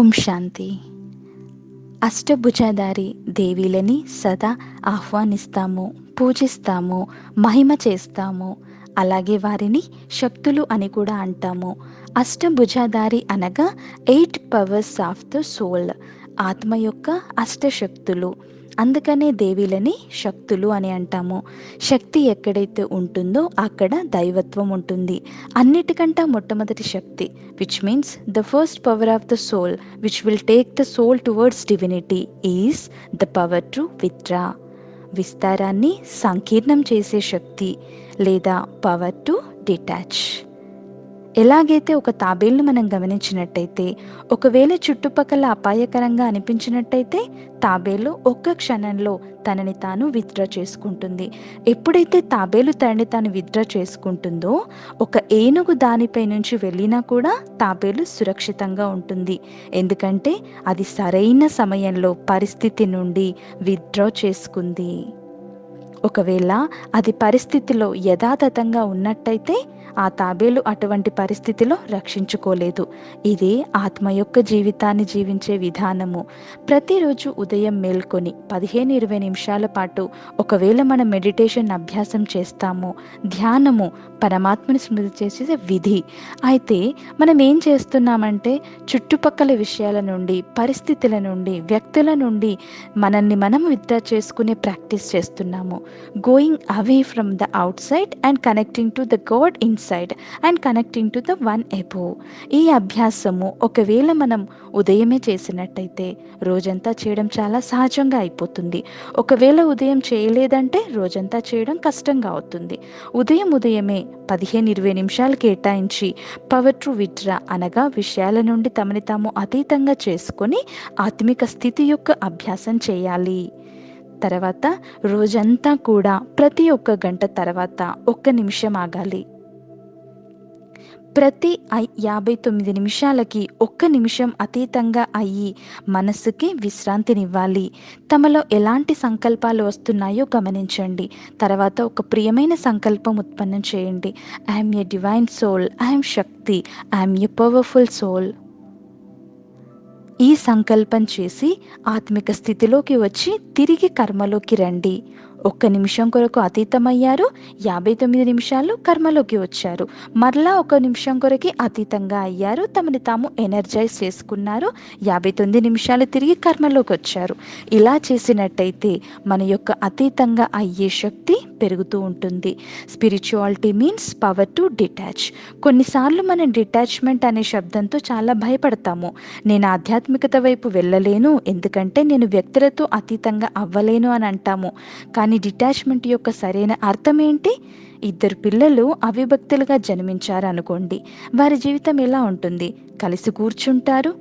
ఓం శాంతి. అష్టభుజాధారి దేవీలని సదా ఆహ్వానిస్తాము పూజిస్తాము మహిమ చేస్తాము. అలాగే వారిని శక్తులు అని కూడా అంటాము. అష్టభుజాధారి అనగా eight powers of the soul ఆత్మ యొక్క అష్టశక్తులు. అందుకనే దేవీలని శక్తులు అని అంటాము. శక్తి ఎక్కడైతే ఉంటుందో అక్కడ దైవత్వం ఉంటుంది. అన్నిటికంటే మొట్టమొదటి శక్తి which means the first power of the soul which will take the soul towards divinity is the power to withdraw విస్తారాన్ని సంకీర్ణం చేసే శక్తి లేదా పవర్ టు డిటాచ్ ఎలాగైతే ఒక తాబేలును మనం గమనించినట్టయితే ఒకవేళ చుట్టుపక్కల అపాయకరంగా అనిపించినట్టయితే తాబేలు ఒక్క క్షణంలో తనని తాను విత్డ్రా చేసుకుంటుంది. ఎప్పుడైతే తాబేలు తనని తాను విత్డ్రా చేసుకుంటుందో ఒక ఏనుగు దానిపై నుంచి వెళ్ళినా కూడా తాబేలు సురక్షితంగా ఉంటుంది. ఎందుకంటే అది సరైన సమయంలో పరిస్థితి నుండి విత్డ్రా చేసుకుంది. ఒకవేళ అది పరిస్థితిలో యథాతథంగా ఉన్నట్టయితే ఆ తాబేలు అటువంటి పరిస్థితిలో రక్షించుకోలేదు. ఇది ఆత్మ యొక్క జీవితాన్ని జీవించే విధానము. ప్రతిరోజు ఉదయం మేల్కొని పదిహేను ఇరవై నిమిషాల పాటు ఒకవేళ మనం మెడిటేషన్ అభ్యాసం చేస్తాము ధ్యానము పరమాత్మని స్మృతి చేసే విధి. అయితే మనం ఏం చేస్తున్నామంటే చుట్టుపక్కల విషయాల నుండి పరిస్థితుల నుండి వ్యక్తుల నుండి మనల్ని మనం విత్డ్రా చేసుకునే ప్రాక్టీస్ చేస్తున్నాము. Going away from the outside and connecting to the God side and connecting to the one above ఈ అభ్యాసము ఒకవేళ మనం ఉదయమే చేసినట్టయితే రోజంతా చేయడం చాలా సహజంగా అయిపోతుంది. ఒకవేళ ఉదయం చేయలేదంటే రోజంతా చేయడం కష్టంగా అవుతుంది. ఉదయం ఉదయమే పదిహేను ఇరవై నిమిషాలు కేటాయించి పవర్ టు విడ్రా అనగా విషయాల నుండి తమని తాము అతీతంగా చేసుకొని ఆత్మిక స్థితి యొక్క అభ్యాసం చేయాలి. తర్వాత రోజంతా కూడా ప్రతి ఒక్క గంట తర్వాత ఒక్క నిమిషం ఆగాలి. ప్రతి ఐ యాభై తొమ్మిది నిమిషాలకి ఒక్క నిమిషం అతీతంగా అయ్యి మనసుకి విశ్రాంతినివ్వాలి. తమలో ఎలాంటి సంకల్పాలు వస్తున్నాయో గమనించండి. తర్వాత ఒక ప్రియమైన సంకల్పం ఉత్పన్నం చేయండి. I'm a divine soul I'm Shakti I'm a powerful soul ఈ సంకల్పం చేసి ఆత్మిక స్థితిలోకి వచ్చి తిరిగి కర్మలోకి రండి. ఒక్క నిమిషం కొరకు అతీతమయ్యారు. యాభై తొమ్మిది నిమిషాలు కర్మలోకి వచ్చారు. మరలా ఒక నిమిషం కొరకి అతీతంగా అయ్యారు. తమని తాము ఎనర్జైజ్ చేసుకున్నారు. యాభై తొమ్మిది నిమిషాలు తిరిగి కర్మలోకి వచ్చారు. ఇలా చేసినట్టయితే మన యొక్క అతీతంగా అయ్యే శక్తి పెరుగుతూ ఉంటుంది. Spirituality means power to detach కొన్నిసార్లు మనం డిటాచ్మెంట్ అనే శబ్దంతో చాలా భయపడతాము. నేను ఆధ్యాత్మికత వైపు వెళ్ళలేను. ఎందుకంటే నేను వ్యక్తులతో అతీతంగా అవ్వలేను అని అంటాము. కానీ డిటాచ్మెంట్ యొక్క సరైన అర్థం ఏంటి ఇద్దరు పిల్లలు అవిభక్తులుగా జన్మించారు అనుకోండి వారి జీవితం ఎలా ఉంటుంది? కలిసి కూర్చుంటారు?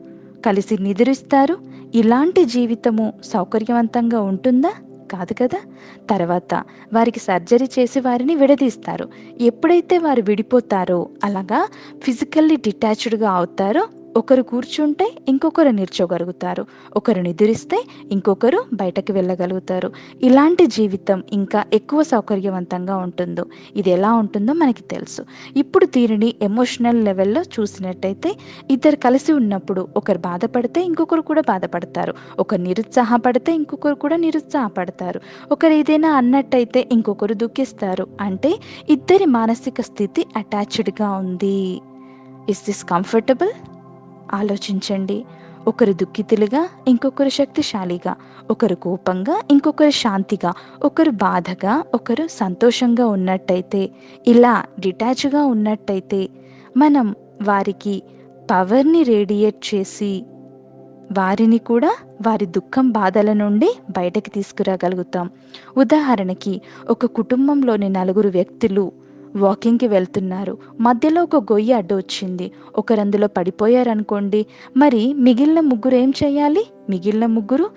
కలిసి నిద్రిస్తారు? ఇలాంటి జీవితము సౌకర్యవంతంగా ఉంటుందా? కాదు కదా? తర్వాత వారికి సర్జరీ చేసి వారిని విడదీస్తారు. ఎప్పుడైతే వారు విడిపోతారో అలాగా ఫిజికల్లీ డిటాచ్డ్గా అవుతారో ఒకరు కూర్చుంటే ఇంకొకరు నిల్చోగలుగుతారు. ఒకరు నిద్రిస్తే ఇంకొకరు బయటకు వెళ్ళగలుగుతారు. ఇలాంటి జీవితం ఇంకా ఎక్కువ సౌకర్యవంతంగా ఉంటుందో ఇది ఎలా ఉంటుందో మనకి తెలుసు. ఇప్పుడు దీనిని ఎమోషనల్ లెవెల్లో చూసినట్టయితే ఇద్దరు కలిసి ఉన్నప్పుడు ఒకరు బాధపడితే ఇంకొకరు కూడా బాధపడతారు. ఒకరు నిరుత్సాహపడితే ఇంకొకరు కూడా నిరుత్సాహపడతారు. ఒకరు ఏదైనా అన్నట్టయితే ఇంకొకరు దుఃఖిస్తారు. అంటే ఇద్దరి మానసిక స్థితి అటాచ్డ్గా ఉంది. ఇస్ దిస్ కంఫర్టబుల్ ఆలోచించండి. ఒకరు దుఃఖితులుగా ఇంకొకరు శక్తిశాలిగా. ఒకరు కోపంగా ఇంకొకరు శాంతిగా. ఒకరు బాధగా ఒకరు సంతోషంగా ఉన్నట్టయితే ఇలా డిటాచ్గా ఉన్నట్టయితే మనం వారికి పవర్ని రేడియేట్ చేసి వారిని కూడా వారి దుఃఖం బాధల నుండి బయటకు తీసుకురాగలుగుతాం. ఉదాహరణకి ఒక కుటుంబంలోని నలుగురు వ్యక్తులు వాకింగ్కి వెళ్తున్నారు. మధ్యలో ఒక గొయ్యి అడ్డు వచ్చింది. ఒకరందులో పడిపోయారనుకోండి. మరి మిగిలిన ముగ్గురు ఏం చేయాలి? మిగిలిన ముగ్గురు?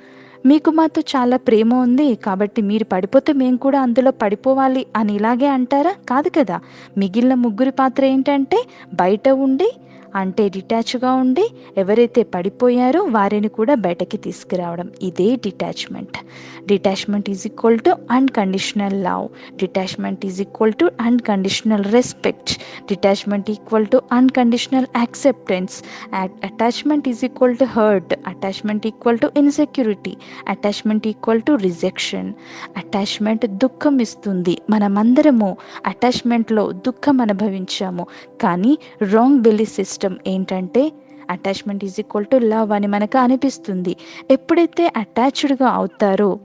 మీకు మాతో చాలా ప్రేమ ఉంది. కాబట్టి మీరు పడిపోతే మేము కూడా అందులో పడిపోవాలి అని ఇలాగే అంటారా? కాదు కదా. మిగిలిన ముగ్గురి పాత్ర ఏంటంటే బయట ఉండి అంటే డిటాచ్గా ఉండి ఎవరైతే పడిపోయారో వారిని కూడా బయటకి తీసుకురావడం. ఇదే detachment. Detachment is equal to unconditional love. Detachment is equal to unconditional respect. Detachment equal to unconditional acceptance. Attachment is equal to hurt. Attachment equal to insecurity. Attachment equal to rejection. Attachment దుఃఖం ఇస్తుంది. మనమందరము అటాచ్మెంట్లో దుఃఖం అనుభవించాము. కానీ wrong belief system ఏంటంటే attachment is equal to love అని మనకు అనిపిస్తుంది. ఎప్పుడైతే అటాచ్డ్గా అవుతారో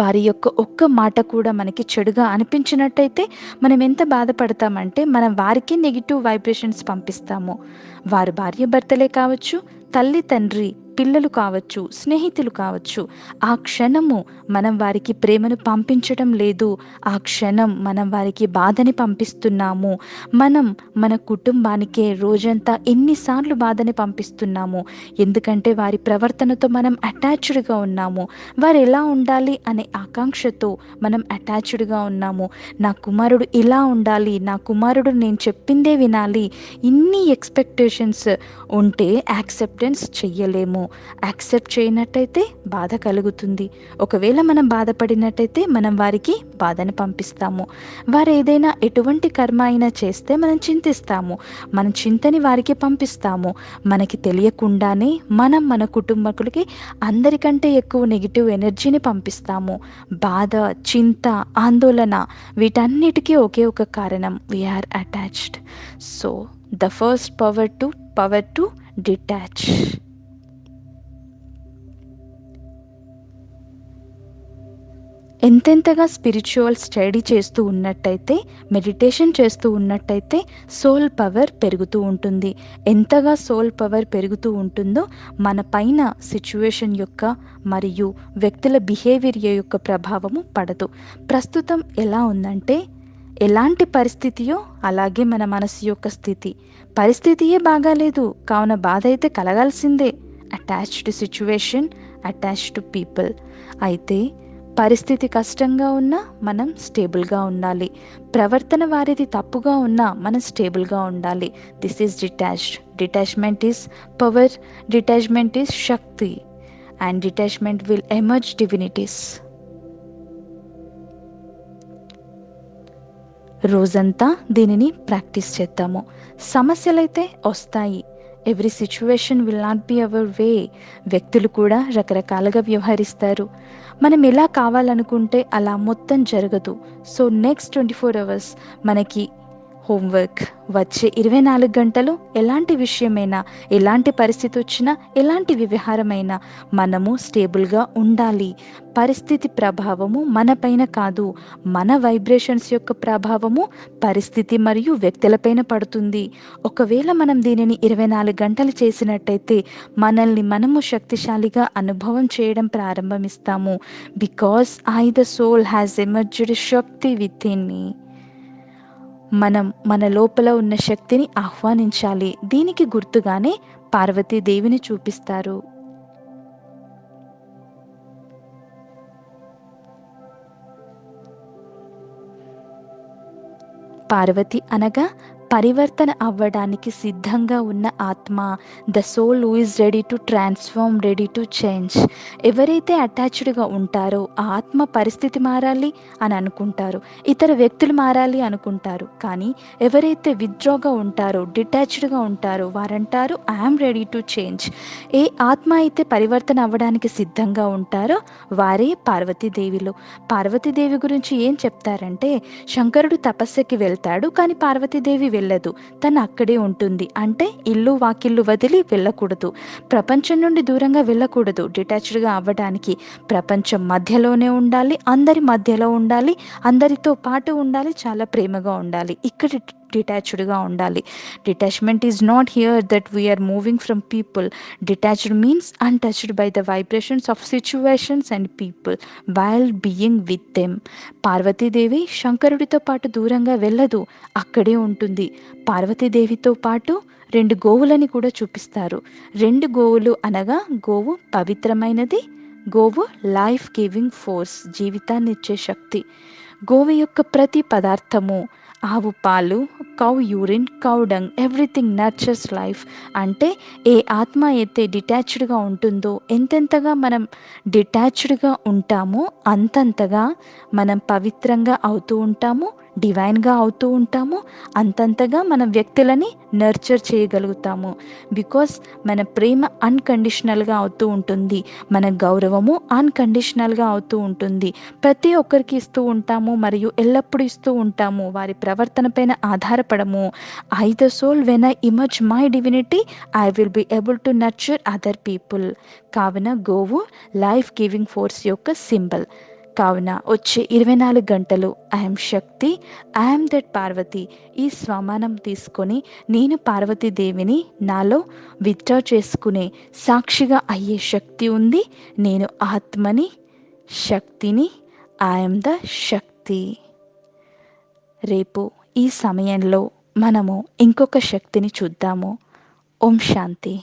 వారి యొక్క ఒక్క మాట కూడా మనకి చెడుగా అనిపించినట్టయితే మనం ఎంత బాధపడతామంటే మనం వారికి నెగిటివ్ వైబ్రేషన్స్ పంపిస్తాము. వారు భార్య భర్తలే కావచ్చు తల్లి తండ్రి పిల్లలు కావచ్చు స్నేహితులు కావచ్చు ఆ క్షణము మనం వారికి ప్రేమను పంపించడం లేదు. ఆ క్షణం మనం వారికి బాధని పంపిస్తున్నాము. మనం మన కుటుంబానికే రోజంతా ఎన్నిసార్లు బాధని పంపిస్తున్నాము. ఎందుకంటే వారి ప్రవర్తనతో మనం అటాచ్డ్గా ఉన్నాము. వారు ఎలా ఉండాలి అనే ఆకాంక్షతో మనం అటాచ్డ్గా ఉన్నాము. నా కుమారుడు ఇలా ఉండాలి నా కుమారుడు నేను చెప్పిందే వినాలి. ఇన్ని ఎక్స్పెక్టేషన్స్ ఉంటే యాక్సెప్టెన్స్ చెయ్యలేము. యాక్సెప్ట్ చేయనట్టయితే బాధ కలుగుతుంది. ఒకవేళ మనం బాధపడినట్టయితే మనం వారికి బాధను పంపిస్తాము. వారు ఏదైనా ఎటువంటి కర్మ అయినా చేస్తే మనం చింతిస్తాము. మన చింతని వారికి పంపిస్తాము. మనకి తెలియకుండానే మనం మన కుటుంబకులకి అందరికంటే ఎక్కువ నెగిటివ్ ఎనర్జీని పంపిస్తాము. బాధ చింత ఆందోళన వీటన్నిటికీ ఒకే ఒక కారణం. We're attached so the first power to power to detach ఎంతెంతగా spiritual study చేస్తూ ఉన్నట్టయితే మెడిటేషన్ చేస్తూ ఉన్నట్టయితే సోల్ పవర్ పెరుగుతూ ఉంటుంది. ఎంతగా సోల్ పవర్ పెరుగుతూ ఉంటుందో మన పైన సిచ్యువేషన్ యొక్క మరియు వ్యక్తుల బిహేవియర్ యొక్క ప్రభావము పడదు. ప్రస్తుతం ఎలా ఉందంటే ఎలాంటి పరిస్థితియో అలాగే మన మనసు యొక్క స్థితి. పరిస్థితియే బాగాలేదు కావున బాధ అయితే కలగాల్సిందే. అటాచ్డ్ సిచ్యువేషన్ అటాచ్డ్ పీపుల్ అయితే పరిస్థితి కష్టంగా ఉన్నా మనం స్టేబుల్గా ఉండాలి. ప్రవర్తన వారిది తప్పుగా ఉన్నా మనం స్టేబుల్గా ఉండాలి. This is detached detachment is power detachment is Shakti. And detachment will emerge divinities రోజంతా దీనిని ప్రాక్టీస్ చేద్దాము. సమస్యలైతే వస్తాయి. Every situation will not be our way వ్యక్తులు కూడా రకరకాలుగా వ్యవహరిస్తారు. మనం ఎలా కావాలనుకుంటే అలా మొత్తం జరగదు. So next twenty four hours మనకి హోంవర్క్. వచ్చే ఇరవై నాలుగు గంటలు ఎలాంటి విషయమైనా ఎలాంటి పరిస్థితి వచ్చినా ఎలాంటి వ్యవహారమైనా మనము స్టేబుల్గా ఉండాలి. పరిస్థితి ప్రభావము మనపైన కాదు మన వైబ్రేషన్స్ యొక్క ప్రభావము పరిస్థితి మరియు వ్యక్తులపైన పడుతుంది. ఒకవేళ మనం దీనిని ఇరవై నాలుగు గంటలు చేసినట్టయితే మనల్ని మనము శక్తిశాలిగా అనుభవం చేయడం ప్రారంభమిస్తాము. Because I the soul has emerged Shakti within me. మనం మన లోపల ఉన్న శక్తిని ఆహ్వానించాలి. దీనికి గుర్తుగానే పార్వతీదేవిని చూపిస్తారు. పార్వతి అనగా పరివర్తన అవ్వడానికి సిద్ధంగా ఉన్న ఆత్మ the soul is is ready to transform ready to change ఎవరైతే అటాచ్డ్గా ఉంటారో ఆ ఆత్మ పరిస్థితి మారాలి అని అనుకుంటారు. ఇతర వ్యక్తులు మారాలి అనుకుంటారు. కానీ ఎవరైతే విత్డ్రాగా ఉంటారో డిటాచ్డ్గా ఉంటారో వారంటారు ఐఎమ్ రెడీ టు చేంజ్ ఏ ఆత్మ అయితే పరివర్తన అవ్వడానికి సిద్ధంగా ఉంటారో వారే పార్వతీదేవిలో. పార్వతీదేవి గురించి ఏం చెప్తారంటే శంకరుడు తపస్సుకి వెళ్తాడు కానీ పార్వతీదేవి వెళ్ళదు. తను అక్కడే ఉంటుంది. అంటే ఇల్లు వాకిల్లు వదిలి వెళ్ళకూడదు. ప్రపంచం నుండి దూరంగా వెళ్ళకూడదు. డిటాచ్డ్గా అవ్వడానికి ప్రపంచం మధ్యలోనే ఉండాలి. అందరి మధ్యలో ఉండాలి. అందరితో పాటు ఉండాలి. చాలా ప్రేమగా ఉండాలి. ఇక్కడ డిటాచ్డ్గా ఉండాలి. Detachment is not here that we're moving from people. Detached means untouched by the vibrations of situations and people while being with them. Parvatidevi శంకరుడితో పాటు దూరంగా వెళ్ళదు అక్కడే ఉంటుంది. పార్వతీదేవితో పాటు రెండు గోవులని కూడా చూపిస్తారు. రెండు గోవులు అనగా గోవు పవిత్రమైనది గోవు లైఫ్ గివింగ్ ఫోర్స్ జీవితాన్ని ఇచ్చే శక్తి. గోవు యొక్క ప్రతి పదార్థము ఆవు పాలు cow urine cow dung everything nurtures life. అంటే ఏ ఆత్మ అయితే డిటాచ్డ్గా ఉంటుందో ఎంతెంతగా మనం డిటాచ్డ్గా ఉంటామో అంతంతగా మనం పవిత్రంగా అవుతూ ఉంటాము. డివైన్గా అవుతూ ఉంటాము. అంతంతగా మన వ్యక్తులని నర్చర్ చేయగలుగుతాము. బికాస్ మన ప్రేమ అన్కండిషనల్గా అవుతూ ఉంటుంది. మన గౌరవము అన్కండిషనల్గా అవుతూ ఉంటుంది. ప్రతి ఒక్కరికి ఇస్తూ ఉంటాము మరియు ఎల్లప్పుడూ ఇస్తూ ఉంటాము. వారి ప్రవర్తన పైన ఆధారపడము. I the soul when I emerge my divinity I will be able to nurture other people. కావున గోవు లైఫ్ గివింగ్ ఫోర్స్ యొక్క సింబల్. కావున వచ్చే ఇరవై నాలుగు గంటలు ఐఎమ్ శక్తి ఐఎమ్ దట్ పార్వతి ఈ స్వమానం తీసుకొని నేను పార్వతీదేవిని నాలో విత్డ్రా చేసుకునే సాక్షిగా అయ్యే శక్తి ఉంది. నేను ఆత్మని శక్తిని ఐఎమ్ ద శక్తి రేపు ఈ సమయంలో మనము ఇంకొక శక్తిని చూద్దాము. ఓం శాంతి.